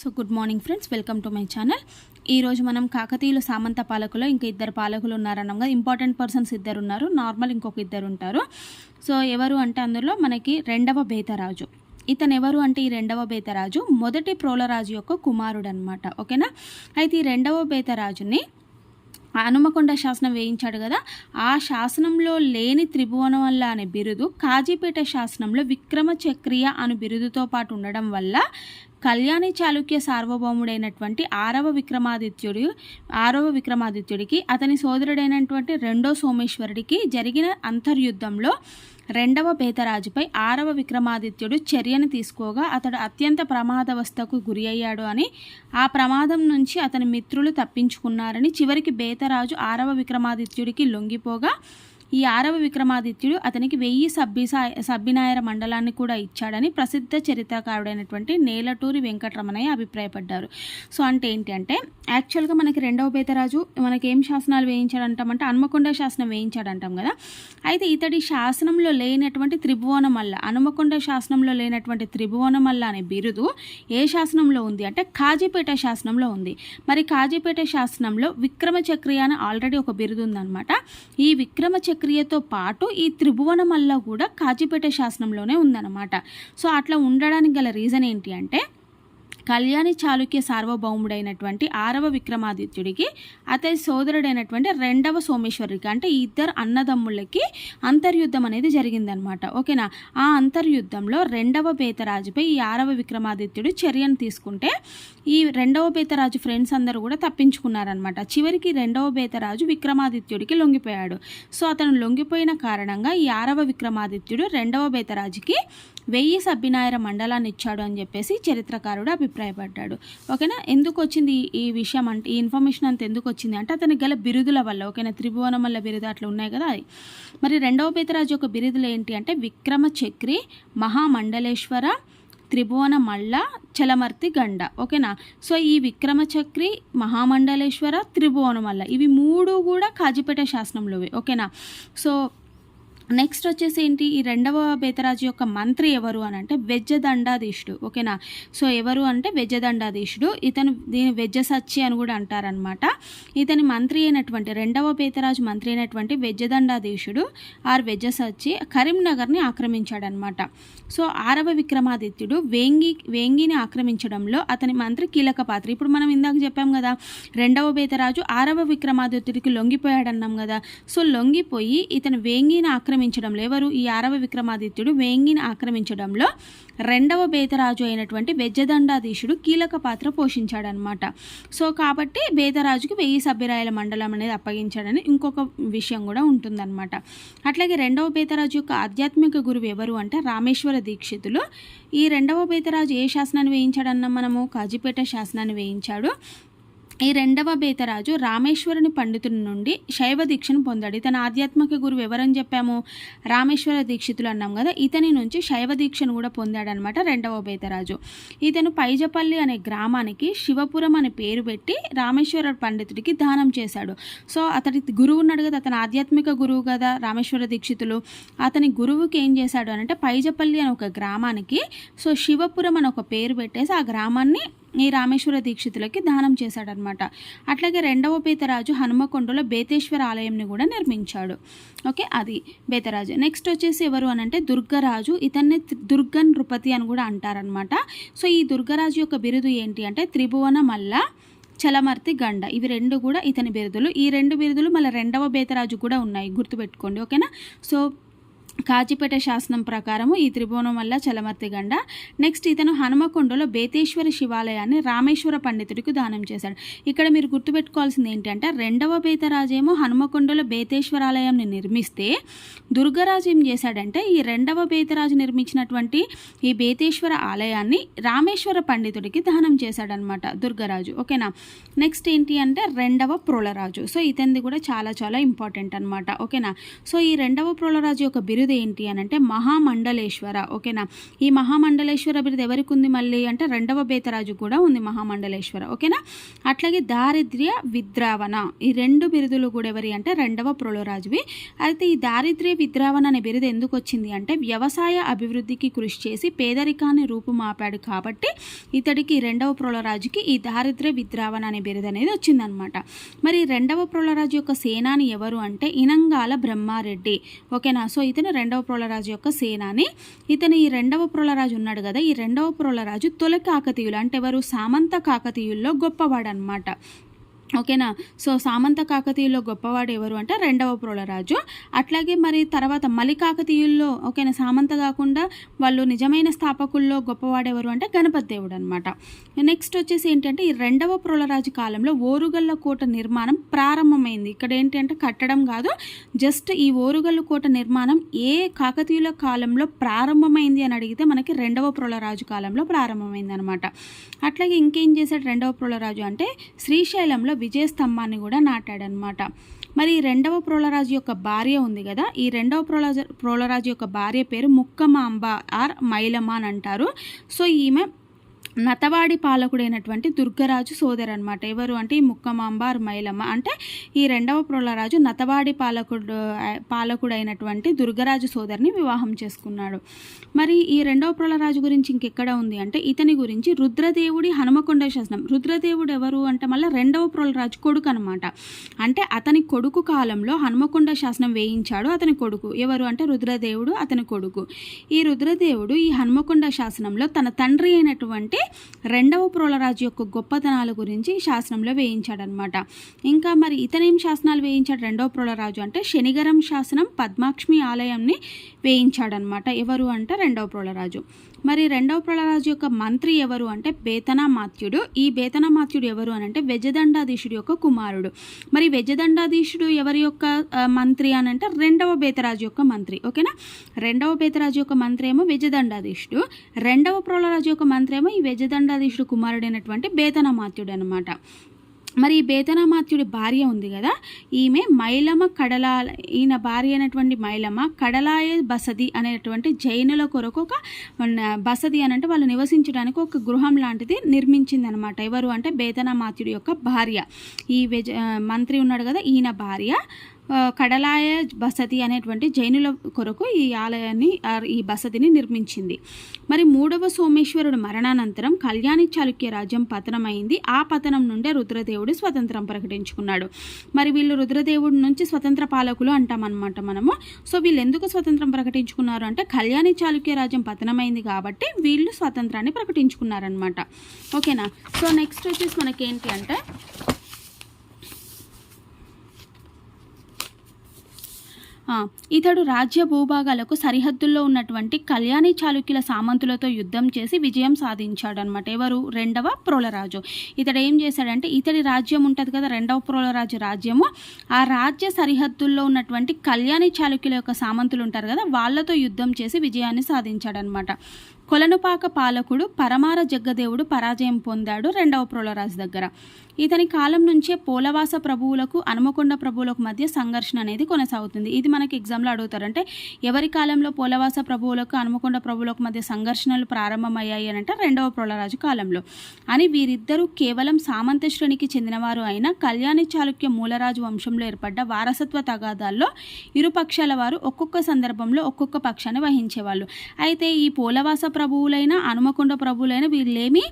So good morning friends welcome to my channel ఈరోజు మనం కాకతీయులు సామంత పాలకులు ఇంకా ఇద్దరు పాలకులు ఉన్నారనగా ఇంపార్టెంట్ పర్సన్స్ ఇద్దరు ఉన్నారు. నార్మల్ ఇంకొక ఇద్దరు ఉంటారు. సో ఎవరు అంటే అందులో మనకి రెండవ బేతరాజు. ఇతను ఎవరు అంటే ఈ రెండవ బేతరాజు? మొదటి ప్రోలరాజు యొక్క కుమారుడు అనమాట ఓకేనా? అయితే ఈ రెండవ బేతరాజుని హనుమకొండ శాసనం వేయించాడు కదా. ఆ శాసనంలో లేని త్రిభువనం వల్ల అనే బిరుదు కాజీపేట శాసనంలో విక్రమ చక్రియ అను బిరుదుతో పాటు ఉండడం వల్ల కళ్యాణి చాళుక్య సార్వభౌముడైనటువంటి ఆరవ విక్రమాదిత్యుడు ఆరవ విక్రమాదిత్యుడికి అతని సోదరుడైనటువంటి రెండో సోమేశ్వరుడికి జరిగిన అంతర్యుద్ధంలో రెండవ బేతరాజుపై ఆరవ విక్రమాదిత్యుడు చర్యను తీసుకోగా అతడు అత్యంత ప్రమాదవస్థకు గురి అయ్యాడు అని ఆ ప్రమాదం నుంచి అతని మిత్రులు తప్పించుకున్నారని చివరికి బేతరాజు ఆరవ విక్రమాదిత్యుడికి లొంగిపోగా ఈ ఆరవ విక్రమాదిత్యుడు అతనికి వెయ్యి సబ్బిసా సబ్బినాయర మండలాన్ని కూడా ఇచ్చాడని ప్రసిద్ధ చరిత్రకారుడైనటువంటి నేలటూరి వెంకటరమణయ్య అభిప్రాయపడ్డారు. సో అంటే ఏంటి అంటే యాక్చువల్గా మనకి రెండవ బేతరాజు మనకి ఏం శాసనాలు వేయించాడంటామంటే హనుమకొండ శాసనం వేయించాడంటాం కదా. అయితే ఇతడి శాసనంలో లేనటువంటి త్రిభువనం మల్ల హనుమకొండ శాసనంలో లేనటువంటి త్రిభువనం మల్ల అనే బిరుదు ఏ శాసనంలో ఉంది అంటే కాజీపేట శాసనంలో ఉంది. మరి కాజీపేట శాసనంలో విక్రమచక్రి అని ఆల్రెడీ ఒక బిరుదు ఉందన్నమాట ఈ విక్రమ ప్రక్రియతో పాటు ఈ త్రిభువనమల్ల కూడా కాచిపేట శాసనంలోనే ఉందన్నమాట. సో అట్లా ఉండడానికి గల రీజన్ ఏంటి అంటే కళ్యాణి చాళుక్య సార్వభౌముడైనటువంటి ఆరవ విక్రమాదిత్యుడికి అతని సోదరుడైనటువంటి రెండవ సోమేశ్వరికి అంటే ఇద్దరు అన్నదమ్ములకి అంతర్యుద్ధం అనేది జరిగిందనమాట ఓకేనా? ఆ అంతర్యుద్ధంలో రెండవ బేతరాజుపై ఈ ఆరవ విక్రమాదిత్యుడు చర్యను తీసుకుంటే ఈ రెండవ బేతరాజు ఫ్రెండ్స్ అందరూ కూడా తప్పించుకున్నారనమాట చివరికి రెండవ బేతరాజు విక్రమాదిత్యుడికి లొంగిపోయాడు. సో అతను లొంగిపోయిన కారణంగా ఈ ఆరవ విక్రమాదిత్యుడు రెండవ బేతరాజుకి వెయ్యి సబ్బినాయర మండలాన్ని ఇచ్చాడు అని చెప్పేసి చరిత్రకారుడు అభిప్రాయపడ్డాడు. ఓకేనా? ఎందుకు వచ్చింది ఈ విషయం అంటే ఈ ఇన్ఫర్మేషన్ అంత ఎందుకు వచ్చింది అంటే అతనికి గల బిరుదుల వల్ల ఓకేనా? త్రిభువనం వల్ల బిరుదు అట్లా ఉన్నాయి కదా అది. మరి రెండవ పేతరాజు యొక్క బిరుదులు ఏంటి అంటే విక్రమ చక్రి మహామండలేశ్వర త్రిభువన మల్ల చలమర్తి గండ. ఓకేనా? సో ఈ విక్రమచక్రి మహామండలేశ్వర త్రిభువన మల్ల. ఇవి మూడు కూడా కాజీపేట శాసనంలోవి. ఓకేనా? సో నెక్స్ట్ వచ్చేసి ఏంటి? ఈ రెండవ బేతరాజు యొక్క మంత్రి ఎవరు అని అంటే వెజ్జదండాధీశుడు ఓకేనా? సో ఎవరు అంటే వెజ్జదండాధీశుడు ఇతను దీని వెజ్జ సచ్చి అని కూడా అంటారనమాట ఇతని మంత్రి అయినటువంటి రెండవ బేతరాజు మంత్రి అయినటువంటి వెజ్జదండాధీశుడు ఆర్ వెజ్జ సచ్చి కరీంనగర్ని ఆక్రమించాడనమాట సో ఆరవ విక్రమాదిత్యుడు వేంగి వేంగిని ఆక్రమించడంలో అతని మంత్రి కీలక పాత్ర. ఇప్పుడు మనం ఇందాక చెప్పాం కదా రెండవ బేతరాజు ఆరవ విక్రమాదిత్యుడికి లొంగిపోయాడన్నాం కదా. సో లొంగిపోయి ఇతను వేంగిని ఆక్రమి ఆక్రమించడంలో ఎవరు ఈ ఆరవ విక్రమాదిత్యుడు వేంగిని ఆక్రమించడంలో రెండవ బేతరాజు అయినటువంటి వెజ్జదండాధీశుడు కీలక పాత్ర పోషించాడనమాట సో కాబట్టి బేతరాజుకు వెయ్యి సభ్యరాయల మండలం అనేది అప్పగించాడని ఇంకొక విషయం కూడా ఉంటుందన్నమాట. అట్లాగే రెండవ బేతరాజు యొక్క ఆధ్యాత్మిక గురువు ఎవరు అంటే రామేశ్వర దీక్షితులు. ఈ రెండవ బేతరాజు ఏ శాసనాన్ని వేయించాడన్న మనము? కాజీపేట శాసనాన్ని వేయించాడు. ఈ రెండవ బేతరాజు రామేశ్వరుని పండితుడి నుండి శైవ దీక్షను పొందాడు. ఇతని ఆధ్యాత్మిక గురువు ఎవరని చెప్పాము? రామేశ్వర దీక్షితులు అన్నాం కదా ఇతని నుంచి శైవ దీక్షను కూడా పొందాడనమాట రెండవ బేతరాజు. ఇతను పైజపల్లి అనే గ్రామానికి శివపురం అనే పేరు పెట్టి రామేశ్వర పండితుడికి దానం చేశాడు. సో అతడి గురువు ఉన్నాడు కదా అతని ఆధ్యాత్మిక గురువు కదా రామేశ్వర దీక్షితులు. అతని గురువుకి ఏం చేశాడు అని అంటే పైజపల్లి అనే ఒక గ్రామానికి సో శివపురం అని ఒక పేరు పెట్టేసి ఆ గ్రామాన్ని ఈ రామేశ్వర దీక్షితులకి దానం చేశాడనమాట అట్లాగే రెండవ బేతరాజు హనుమకొండలో బేతేశ్వర ఆలయంని కూడా నిర్మించాడు. ఓకే అది బేతరాజు. నెక్స్ట్ వచ్చేసి ఎవరు అని అంటే దుర్గరాజు. ఇతన్ని దుర్గన్ నృపతి అని కూడా అంటారనమాట సో ఈ దుర్గరాజు యొక్క బిరుదు ఏంటి అంటే త్రిభువన మల్ల చలమర్తి గండ. ఇవి రెండు కూడా ఇతని బిరుదులు. ఈ రెండు బిరుదులు మళ్ళీ రెండవ బేతరాజు కూడా ఉన్నాయి. గుర్తుపెట్టుకోండి. ఓకేనా? సో కాజిపేట శాసనం ప్రకారము ఈ త్రిభువనం వల్ల చలమర్తి గండ. నెక్స్ట్ ఇతను హనుమకొండలో బేతేశ్వర శివాలయాన్ని రామేశ్వర పండితుడికి దానం చేశాడు. ఇక్కడ మీరు గుర్తుపెట్టుకోవాల్సింది ఏంటంటే రెండవ బేతరాజేమో హనుమకొండలో బేతేశ్వరాలయంని నిర్మిస్తే దుర్గరాజు ఏం చేశాడంటే ఈ రెండవ బేతరాజు నిర్మించినటువంటి ఈ బేతేశ్వర ఆలయాన్ని రామేశ్వర పండితుడికి దానం చేశాడనమాట దుర్గరాజు. ఓకేనా? నెక్స్ట్ ఏంటి అంటే రెండవ ప్రోలరాజు. సో ఇతనిది కూడా చాలా చాలా ఇంపార్టెంట్ అనమాట. ఓకేనా? సో ఈ రెండవ ప్రోలరాజు యొక్క బిరుదు బిరుదు ఏంటి అని అంటే మహామండలేశ్వర ఓకేనా? ఈ మహామండలేశ్వర బిరుదు ఎవరికి ఉంది మళ్ళీ అంటే రెండవ బేతరాజు కూడా ఉంది మహామండలేశ్వర ఓకేనా? అట్లాగే దారిద్ర్య విద్రావణ ఈ రెండు బిరుదులు కూడా ఎవరి అంటే రెండవ ప్రోలరాజువి. అయితే ఈ దారిద్ర్య విద్రావణ అనే బిరుదు ఎందుకు వచ్చింది అంటే వ్యవసాయ అభివృద్ధికి కృషి చేసి పేదరికాన్ని రూపుమాపాడు కాబట్టి ఇతడికి రెండవ ప్రోలరాజుకి ఈ దారిద్ర్య విద్రావణ అనే బిరుదు అనేది వచ్చిందనమాట. మరి రెండవ ప్రోలరాజు యొక్క సేనాని ఎవరు అంటే ఇనంగాల బ్రహ్మారెడ్డి ఓకేనా? సో ఇతను రెండవ ప్రోలరాజు యొక్క సేనాని. ఇతను ఈ రెండవ ప్రోళరాజు ఉన్నాడు కదా ఈ రెండవ ప్రోలరాజు తొలి కాకతీయులు అంటే ఎవరు సామంత కాకతీయుల్లో గొప్పవాడు అనమాట ఓకేనా? సో సామంత కాకతీయుల్లో గొప్పవాడు ఎవరు అంటే రెండవ ప్రోలరాజు అట్లాగే మరి తర్వాత మలి కాకతీయుల్లో ఓకేనా సామంత కాకుండా వాళ్ళు నిజమైన స్థాపకుల్లో గొప్పవాడు ఎవరు అంటే గణపతి దేవుడు అనమాట నెక్స్ట్ వచ్చేసి ఏంటంటే ఈ రెండవ ప్రోలరాజు కాలంలో ఓరుగల్ల కోట నిర్మాణం ప్రారంభమైంది. ఇక్కడ ఏంటంటే కట్టడం కాదు జస్ట్ ఈ ఓరుగల్లు కోట నిర్మాణం ఏ కాకతీయుల కాలంలో ప్రారంభమైంది అని అడిగితే మనకి రెండవ ప్రోలరాజు కాలంలో ప్రారంభమైంది అనమాట అట్లాగే ఇంకేం చేశాడు రెండవ ప్రోలరాజు అంటే శ్రీశైలంలో విజయస్తంభాన్ని కూడా నాటాడనమాట. మరి ఈ రెండవ ప్రోలరాజు యొక్క భార్య ఉంది కదా ఈ రెండవ ప్రోలరాజు ప్రోలరాజు యొక్క భార్య పేరు ముక్కమాంబ ఆర్ మైలమ్మ అని అంటారు. సో ఈమె నతవాడి పాలకుడైనటువంటి దుర్గరాజు సోదరు అనమాట ఎవరు అంటే ఈ ముక్కమాంబార్ మైలమ్మ. అంటే ఈ రెండవ ప్రోళరాజు నతవాడి పాలకుడు పాలకుడైనటువంటి దుర్గరాజు సోదరిని వివాహం చేసుకున్నాడు. మరి ఈ రెండవ ప్రోళరాజు గురించి ఇంకెక్కడ ఉంది అంటే ఇతని గురించి రుద్రదేవుడి హనుమకొండ శాసనం. రుద్రదేవుడు ఎవరు అంటే మళ్ళీ రెండవ ప్రోలరాజు కొడుకు అనమాట అంటే అతని కొడుకు కాలంలో హనుమకొండ శాసనం వేయించాడు అతని కొడుకు. ఎవరు అంటే రుద్రదేవుడు అతని కొడుకు. ఈ రుద్రదేవుడు ఈ హనుమకొండ శాసనంలో తన తండ్రి అయినటువంటి రెండవ ప్రోలరాజు యొక్క గొప్పతనాల గురించి శాసనంలో వేయించాడనమాట. ఇంకా మరి ఇతనేం శాసనాలు వేయించాడు? రెండవ ప్రోలరాజు అంటే శనిగరం శాసనం పద్మాక్ష్మి ఆలయంని వేయించాడనమాట. ఎవరు అంటే? రెండవ ప్రోలరాజు. మరి రెండవ ప్రోలరాజు యొక్క మంత్రి ఎవరు అంటే బేతనామాత్యుడు. ఈ బేతనామాత్యుడు ఎవరు అని అంటే వెజదండాధీశుడు యొక్క కుమారుడు. మరి వెజదండాధీశుడు ఎవరి యొక్క మంత్రి అని అంటే రెండవ బేతరాజు యొక్క మంత్రి. ఓకేనా? రెండవ బేతరాజు యొక్క మంత్రి ఏమో వెజదండాధీశుడు. రెండవ ప్రోలరాజు యొక్క మంత్రి ఏమో ఈ వెజదండాధీశుడు కుమారుడైనటువంటి బేతనామాత్యుడు అనమాట మరి ఈ బేతనామాత్యుడి భార్య ఉంది కదా ఈమె మైలమ కడలా ఈయన భార్య అయినటువంటి మైలమ కడలాయ బసది అనేటువంటి జైనుల కొరకు ఒక మన బసది అని అంటే వాళ్ళు నివసించడానికి ఒక గృహం లాంటిది నిర్మించింది అనమాట ఎవరు అంటే బేతనామాత్యుడి యొక్క భార్య. ఈ మంత్రి ఉన్నాడు కదా ఈయన భార్య. కడలాయ బసతి అనేటువంటి జైనుల కొరకు ఈ ఆలయాన్ని ఈ బసతిని నిర్మించింది. మరి మూడవ సోమేశ్వరుడు మరణానంతరం కళ్యాణి చాళుక్య రాజ్యం పతనమైంది. ఆ పతనం నుండే రుద్రదేవుడు స్వతంత్రం ప్రకటించుకున్నాడు. మరి వీళ్ళు రుద్రదేవుడి నుంచి స్వతంత్ర పాలకులు అంటామన్నమాట మనము. సో వీళ్ళు ఎందుకు స్వతంత్రం ప్రకటించుకున్నారు అంటే కళ్యాణి చాళుక్య రాజ్యం పతనమైంది కాబట్టి వీళ్ళు స్వతంత్రాన్ని ప్రకటించుకున్నారనమాట ఓకేనా? సో నెక్స్ట్ వచ్చేసి మనకేంటి అంటే ఇతడు రాజ్య భూభాగాలకు సరిహద్దుల్లో ఉన్నటువంటి కళ్యాణి చాళుక్యుల సామంతులతో యుద్ధం చేసి విజయం సాధించాడు అనమాట ఎవరు? రెండవ ప్రోలరాజు. ఇతడు ఏం చేశాడంటే ఇతడి రాజ్యం ఉంటుంది కదా రెండవ ప్రోలరాజు రాజ్యము ఆ రాజ్య సరిహద్దుల్లో ఉన్నటువంటి కళ్యాణి చాళుక్యుల యొక్క సామంతులు ఉంటారు కదా వాళ్ళతో యుద్ధం చేసి విజయాన్ని సాధించాడనమాట కొలనుపాక పాలకుడు పరమార జగ్గదేవుడు పరాజయం పొందాడు రెండవ ప్రోలరాజు దగ్గర. ఇతని కాలం నుంచే పోలవాస ప్రభువులకు హనుమకొండ ప్రభువులకు మధ్య సంఘర్షణ అనేది కొనసాగుతుంది. ఇది మనకి ఎగ్జామ్లో అడుగుతారంటే ఎవరి కాలంలో పోలవాస ప్రభువులకు హనుమకొండ ప్రభువులకు మధ్య సంఘర్షణలు ప్రారంభమయ్యాయి అని అంటే రెండవ ప్రోలరాజు కాలంలో. అని వీరిద్దరూ కేవలం సామంత శ్రేణికి చెందినవారు అయిన కళ్యాణి చాళుక్య మూలరాజు వంశంలో ఏర్పడ్డ వారసత్వ తగాదాల్లో ఇరు పక్షాల వారు ఒక్కొక్క సందర్భంలో ఒక్కొక్క పక్షాన్ని వహించేవాళ్ళు. అయితే ఈ పోలవాస ప్రభువులైన హనుమకొండ ప్రభువులైన వీళ్ళేమి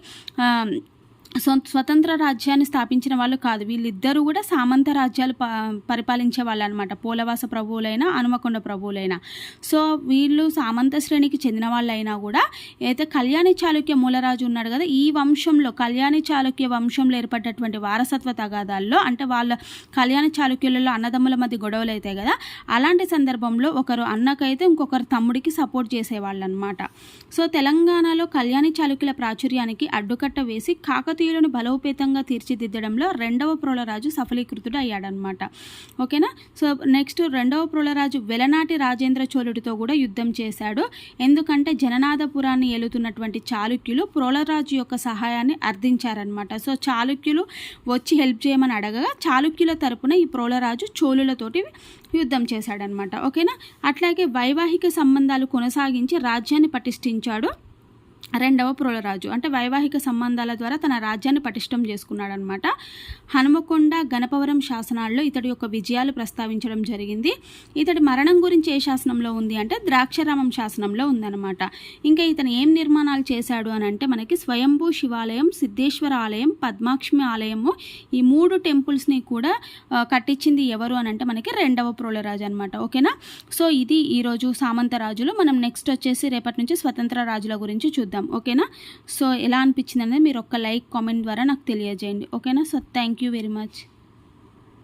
స్వతంత్ర రాజ్యాన్ని స్థాపించిన వాళ్ళు కాదు. వీళ్ళిద్దరూ కూడా సామంత రాజ్యాలు ప పరిపాలించే వాళ్ళు అనమాట పోలవాస ప్రభువులైనా హనుమకొండ ప్రభువులైనా. సో వీళ్ళు సామంత శ్రేణికి చెందిన వాళ్ళైనా కూడా అయితే కళ్యాణి చాళుక్య మూలరాజు ఉన్నాడు కదా ఈ వంశంలో కళ్యాణి చాళుక్య వంశంలో ఏర్పడ్డటువంటి వారసత్వ తగాదాల్లో అంటే వాళ్ళ కళ్యాణ చాళుక్యులలో అన్నదమ్ముల మధ్య గొడవలు అవుతాయి కదా అలాంటి సందర్భంలో ఒకరు అన్నకైతే ఇంకొకరు తమ్ముడికి సపోర్ట్ చేసేవాళ్ళు అనమాట సో తెలంగాణలో కళ్యాణి చాళుక్యుల ప్రాచుర్యానికి అడ్డుకట్ట వేసి కాకతీయ భారతీయులను బలోపేతంగా తీర్చిదిద్దడంలో రెండవ ప్రోళరాజు సఫలీకృతుడు అయ్యాడనమాట ఓకేనా? సో నెక్స్ట్ రెండవ ప్రోళరాజు వెలనాటి రాజేంద్ర చోళుడితో కూడా యుద్ధం చేశాడు. ఎందుకంటే జననాథపురాన్ని ఏలుతున్నటువంటి చాళుక్యులు ప్రోళరాజు యొక్క సహాయాన్ని అర్థించారనమాట. సో చాళుక్యులు వచ్చి హెల్ప్ చేయమని అడగగా చాళుక్యుల తరపున ఈ ప్రోళరాజు చోళులతోటి యుద్ధం చేశాడనమాట. ఓకేనా? అట్లాగే వైవాహిక సంబంధాలు కొనసాగించి రాజ్యాన్ని పటిష్ఠించాడు రెండవ ప్రోలరాజు. అంటే వైవాహిక సంబంధాల ద్వారా తన రాజ్యాన్ని పటిష్టం చేసుకున్నాడనమాట. హనుమకొండ గణపవరం శాసనాల్లో ఇతడి యొక్క విజయాలు ప్రస్తావించడం జరిగింది. ఇతడి మరణం గురించి ఏ శాసనంలో ఉంది అంటే ద్రాక్షరామం శాసనంలో ఉందన్నమాట. ఇంకా ఇతను ఏం నిర్మాణాలు చేశాడు అని అంటే మనకి స్వయంభూ శివాలయం సిద్ధేశ్వర ఆలయం పద్మాక్ష్మి ఆలయము ఈ మూడు టెంపుల్స్ని కూడా కట్టించింది ఎవరు అని అంటే మనకి రెండవ ప్రోలరాజు అనమాట ఓకేనా? సో ఇది ఈరోజు సామంత రాజులు. మనం నెక్స్ట్ వచ్చేసి రేపటి నుంచి స్వతంత్ర రాజుల గురించి చూద్దాం. చేద్దాం ఓకేనా? సో ఎలా అనిపించింది అనేది మీరు ఒక్క లైక్ కామెంట్ ద్వారా నాకు తెలియజేయండి ఓకేనా? So thank you very much